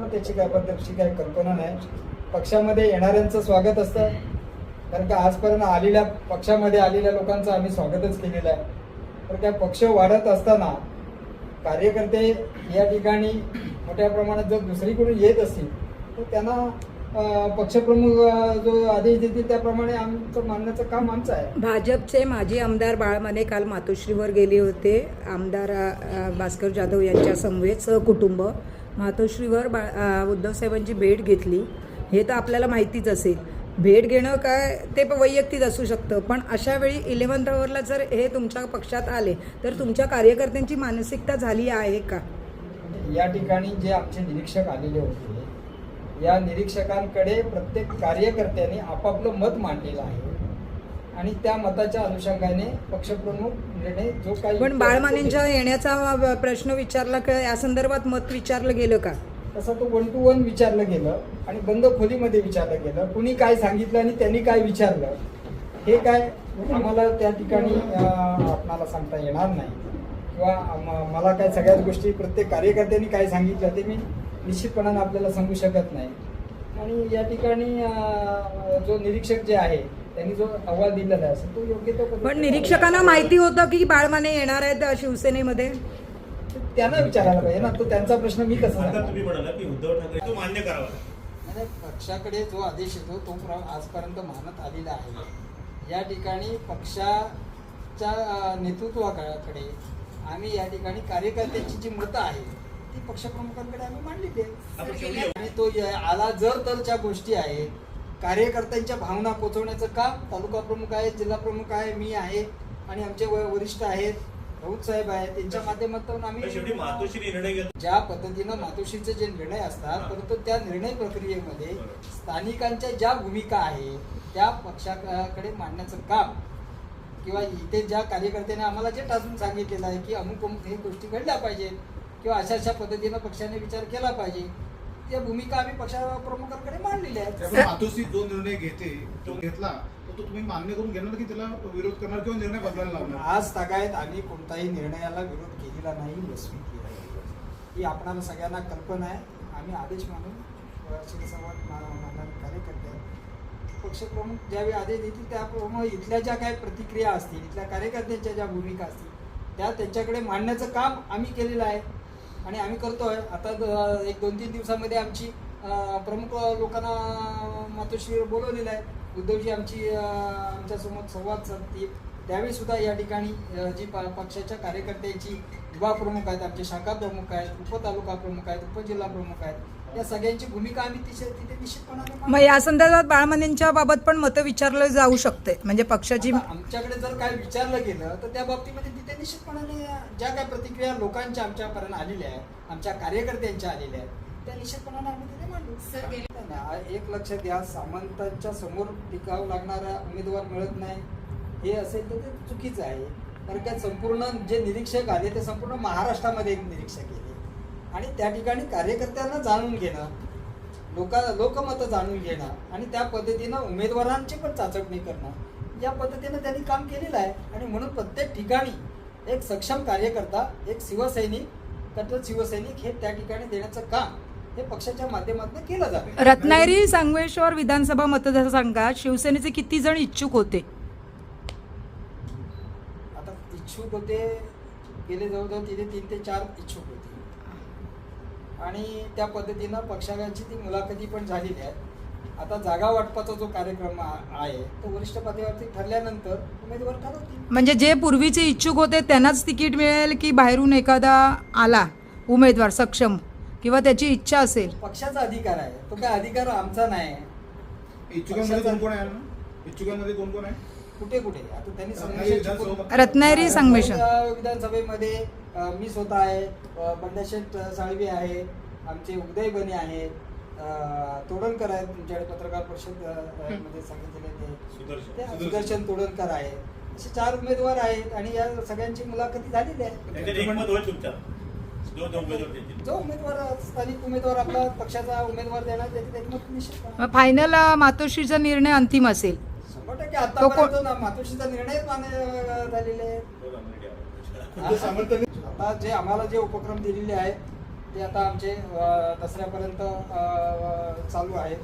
त्याची काय बद्दलची काही कल्पना नाही. पक्षामध्ये येणाऱ्यांचं स्वागत असतं. कारण का आजपर्यंत आलेल्या पक्षामध्ये आलेल्या लोकांचं आम्ही स्वागतच केलेलं आहे. तर काय पक्ष वाढत असताना कार्यकर्ते या ठिकाणी मोठ्या प्रमाणात जर दुसरीकडून येत असतील तर त्यांना पक्षप्रमुख जो आदेश देतील त्याप्रमाणे आमचं मानण्याचं काम आमचं आहे. भाजपचे माजी आमदार बाळमाने काल मातोश्रीवर गेले होते. आमदार भास्कर जाधव यांच्या समवेत सहकुटुंब मातोश्रीवर बा उद्धवसाहेबांची भेट घेतली. हे तर आपल्याला माहितीच असेल. भेट घेणं काय ते प- वैयक्तिक असू शकतं. पण अशा वेळी इलेव्हन्थ आवरला जर हे तुमच्या पक्षात आले तर तुमच्या कार्यकर्त्यांची मानसिकता झाली आहे का? या ठिकाणी जे आमचे निरीक्षक आलेले होते या निरीक्षकांकडे प्रत्येक कार्यकर्त्याने आपापलं मत मांडलेलं आहे. आणि त्या मताच्या अनुषंगाने पक्षप्रमुख निर्णय जो काही पण बाळमानेंच्या येण्याचा प्रश्न विचारला का या संदर्भात मत विचारलं गेलं का? तसं तो वन टू वन विचारलं गेलं आणि बंद खोलीमध्ये विचारलं गेलं. कुणी काय सांगितलं आणि त्यांनी काय विचारलं? हे काय आम्हाला त्या ठिकाणी आपणाला सांगता येणार नाही. किंवा मला काय सगळ्याच गोष्टी प्रत्येक कार्यकर्त्यांनी काय सांगितलं ते मी निश्चितपणाने आपल्याला सांगू शकत नाही. आणि या ठिकाणी जो निरीक्षक जे आहे त्यांनी जो अहवाल दिलेला आहे तो योग्य तो पण निरीक्षकांना माहिती होतं की बाळमाने येणार आहेत शिवसेनेमध्ये? त्यांना विचारायला पाहिजे ना तो त्यांचा प्रश्न मी कसं आता सांगणार? तुम्ही म्हणाला की उद्धव ठाकरे तो मान्य करावा. आणि पक्षाकडे जो आदेश येतो तो प्र- आजपर्यंत मानत आलेला आहे. या ठिकाणी पक्षाच्या अं, नेतृत्वाकडे आम्ही या ठिकाणी कार्यकर्त्यांची जी मतं आहे ती पक्षप्रमुखांकडे आम्ही मांडलेली आपण आहे आणि तो या- आला जर तरच्या गोष्टी आहेत कार्यकर्त्यांच्या भावना पोचवण्याचं काम तालुका प्रमुख आहे जिल्हा प्रमुख आहे मी आहे आणि आमचे वरिष्ठ आहेत राऊत साहेब आहेत त्यांच्या माध्यमातून आम्ही मातोश्री निर्णय घेतो ज्या पद्धतीनं मातोश्रीचे जे निर्णय असतात परंतु त्या निर्णय प्रक्रियेमध्ये स्थानिकांच्या ज्या भूमिका आहे त्या पक्षाकडे मांडण्याचं काम किंवा इथे ज्या कार्यकर्त्याने आम्हाला जे टाचून सांगितलेलं आहे की अमुक अमुक हे गोष्टी घडल्या पाहिजेत किंवा अशा अशा पद्धतीनं पक्षाने विचार केला पाहिजे त्या भूमिका आम्ही पक्षप्रमुखांकडे मांडलेल्या आहेत. मातोश्री जो निर्णय घेते तो घेतला तो तुम्ही मान्य करून घेणार की त्याला विरोध करणार किंवा निर्णय बदलायला लावणार? आज तागायत आम्ही कोणताही निर्णयाला विरोध केलेला नाही यशस्वी केला ही आपणाला सगळ्यांना कल्पना आहे. आम्ही आदेश मानून शिवसंवाद मानणारे कार्यकर्ते आहेत. पक्षप्रमुख ज्यावेळी आदेश देतील त्याप्रमाणे इथल्या ज्या काही प्रतिक्रिया असतील इथल्या कार्यकर्त्यांच्या ज्या भूमिका असतील त्या त्यांच्याकडे मांडण्याचं काम आम्ही केलेलं आहे. आणि आम्ही करतोय. आता द- एक दोन तीन दिवसामध्ये आमची अं, प्रमुख लोकांना मातोश्रीवर बोलवलेलं आहे. उद्धवजी आमची अं, आमच्यासमोर संवाद साधतील. त्यावेळी सुद्धा या ठिकाणी जी प- पक्षाच्या कार्यकर्त्यांची विभाग प्रमुख आहेत आमचे शाखा प्रमुख आहेत उपतालुका प्रमुख आहेत उपजिल्हा प्रमुख आहेत या सगळ्यांची भूमिका आम्ही तिथे तिथे निश्चितपणाने मग. या संदर्भात बाळमानेंच्या बाबत पण मतं विचारलं जाऊ शकते. म्हणजे पक्षाची आमच्याकडे जर काय विचारलं गेलं तर त्या बाबतीमध्ये तिथे निश्चितपणाने ज्या काय प्रतिक्रिया लोकांच्या आमच्यापर्यंत आलेल्या आहेत आमच्या कार्यकर्त्यांच्या आलेल्या आहेत त्या निश्चितपणाने आम्ही तिथे मांडू. नाही, एक लक्ष द्या सामंतांच्या समोर टिकावं लागणारा उमेदवार मिळत नाही. हे असेल तर ते चुकीचं आहे. कारण त्या संपूर्ण जे निरीक्षक आले ते संपूर्ण महाराष्ट्रामध्ये एक निरीक्षक गेले. आणि त्या ठिकाणी कार्यकर्त्यांना जाणून घेणं लोका लोकमतं जाणून घेणं आणि त्या पद्धतीनं उमेदवारांची पण चाचपणी करणं या पद्धतीनं त्यांनी काम केलेलं आहे. आणि म्हणून प्रत्येक ठिकाणी एक सक्षम कार्यकर्ता एक शिवसैनिक कट्टर शिवसैनिक हे त्या ठिकाणी देण्याचं काम हे पक्षाच्या माध्यमातून केलं जातं. रत्नागिरी संगमेश्वर विधानसभा मतदारसंघात शिवसेनेचे किती जण इच्छुक होते? इच्छुक होते गेले जवळजवळ तिथे तीन ते चार इच्छुक होते. आणि त्या पद्धतीनं पक्षांची ती मुलाखती पण झालेली आहे. आता जागा वाटपाचा जो कार्यक्रम आहे तो वरिष्ठ पदावरती ठरल्यानंतर उमेदवार ठरवतील. म्हणजे जे पूर्वीचे इच्छुक होते त्यांनाच तिकीट मिळेल की बाहेरून एखादा आला उमेदवार सक्षम किंवा त्याची इच्छा असेल? पक्षाचा अधिकार आहे. तो काय अधिकार आमचा नाही. इच्छुकांमध्ये कोण कोण आहे? इच्छुकांमध्ये कोण कोण आहे? कुठे कुठे? आता त्यांनी रत्नागिरी. अ, विधानसभेमध्ये मी स्वतः आहे अ, बंडाशेठ साळवी आहे आमचे उदय बने आहेत अ, तोडणकर आहेत तुमच्याकडे पत्रकार परिषदमध्ये सांगितलेले ते. सुदर्शन तोडणकर आहे. असे चार उमेदवार आहेत आणि या सगळ्यांची मुलाखती झालेली आहे. जो उमेदवार स्थानिक उमेदवार आपला पक्षाचा उमेदवार देणार त्याच्यात एकमत निश्चित फायनल मातोश्रीचा निर्णय अंतिम असेल. तो को- आतापर्यंत ना मातोश्रीचा निर्णय मान्य झालेले आहेत. आता जे आम्हाला जे उपक्रम दिलेले आहेत ते आता आमचे दसऱ्यापर्यंत चालू आहेत.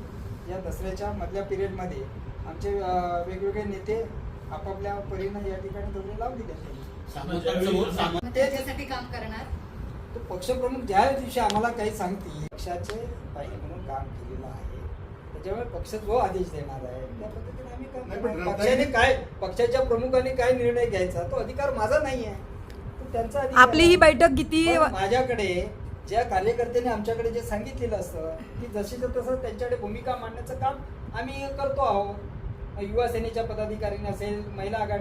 या दसऱ्याच्या मधल्या पिरियडमध्ये आमचे वेगवेगळे नेते आपापल्या परीनं या ठिकाणी धोरणे मग त्याच्यासाठी काम करणार? तो पक्षप्रमुख ज्या दिवशी आम्हाला काही सांगतील पक्षाचे बाई म्हणून काम केलेलं आहे. त्याच्यामुळे पक्ष जो आदेश देणार आहे. त्या पद्धतीने आम्ही काम पक्षाने काय पक्षाच्या प्रमुखांनी काय निर्णय घ्यायचा? तो अधिकार माझा नाही आहे. तो त्यांचा आपली ही. बैठक किती माझ्याकडे ज्या कार्यकर्त्यांनी आमच्याकडे जे सांगितलेलं असतं की जशीच्या तसं त्यांच्याकडे भूमिका मांडण्याचं काम आम्ही करतो आहोत. युवा सेनेच्या पदाधिकाऱ्यांनी असेल महिला आघाडी